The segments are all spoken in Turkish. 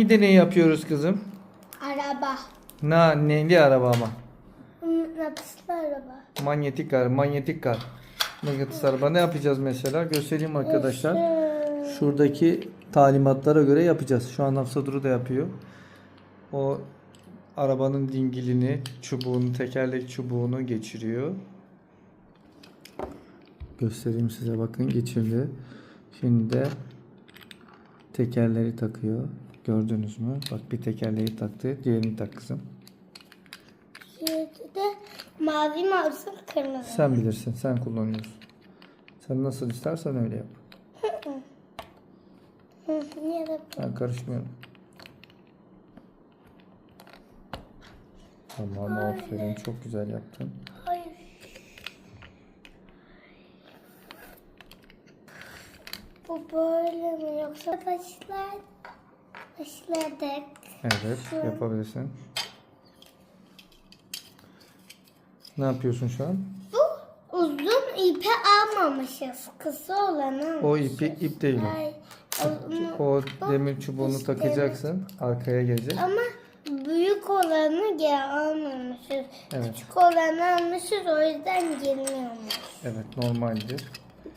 hangi deneyi yapıyoruz kızım? Araba. Na, neyli araba ama? Napıslı araba. Manyetik araba, manyetik kar. Mıknatıs araba ne yapacağız mesela? Göstereyim arkadaşlar. Şuradaki talimatlara göre yapacağız. Şu an Hafsa Duru da yapıyor. O arabanın dingilini, çubuğunu, tekerlek çubuğunu geçiriyor. Göstereyim size bakın geçirdi. Şimdi de tekerleri takıyor. Gördünüz mü? Bak bir tekerleği taktı. Diğerini tak kızım. De mavi mi olsun kırmızı. Sen bilirsin. Sen kullanıyorsun. Sen nasıl istersen öyle yap. Da bu. Ben karışmıyorum. Tamam aferin. Çok güzel yaptın. Hayır. Bu böyle mi yoksa başlar başladık. Evet yapabilirsin. Ne yapıyorsun şu an? Bu uzun ipi almamışız. Kısa olanı O almışız. ipi ip değil o. Onu- O demir çubuğunu işte takacaksın. Arkaya gelecek. Ama büyük olanı geri almamışız. Evet. Küçük olanı almışız o yüzden girmiyormuş. Evet normaldir.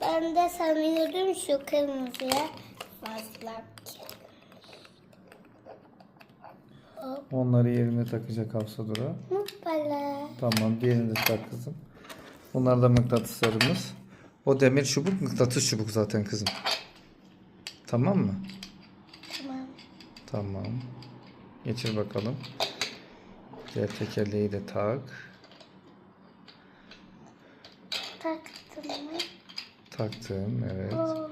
Ben de sanıyordum şu kırmızıya fazla Onları yerine takacak Hafsa Duru. Hoppala. Tamam diğerini de tak kızım. Bunlar da mıknatıslarımız. O demir çubuk mıknatıs çubuk zaten kızım. Tamam mı? Tamam. Tamam. Geçir bakalım. Diğer tekerleği de tak. Taktım mı? Taktım evet. Oldu.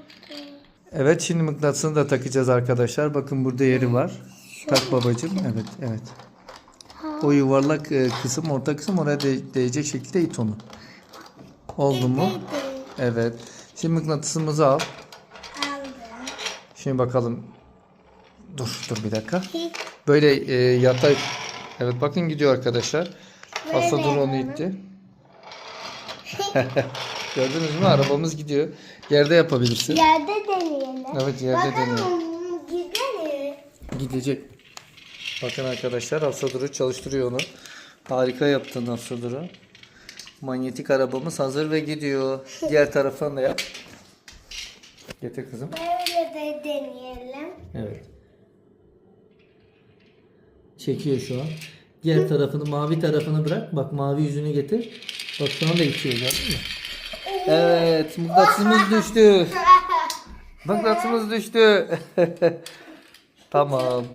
Evet şimdi mıknatısını da takacağız arkadaşlar. Bakın burada yeri var. Tak babacığım. Evet evet. O yuvarlak e, kısım orta kısım oraya de- değecek şekilde it onu. Oldu mu? Evet. Şimdi mıknatısımızı al. Aldım. Şimdi bakalım. Dur dur bir dakika. Böyle e, yatay. Evet bakın gidiyor arkadaşlar. Böyle dur onu itti. Gördünüz mü? Arabamız gidiyor. Yerde yapabilirsin. Yerde deneyelim. Evet yerde. Bakalım gidelim. Gidecek. Bakın arkadaşlar Hafsa Duru çalıştırıyor onu. Harika yaptın Hafsa Duru. Manyetik arabamız hazır ve gidiyor. Diğer taraftan da yap. Getir kızım. Böyle de deneyelim. Evet. Çekiyor şu an. Diğer tarafını, mavi tarafını bırak. Bak mavi yüzünü getir. Bak şu anda itiyor gördün mü? Evet, mıknatısımız düştü. Mıknatısımız düştü. tamam.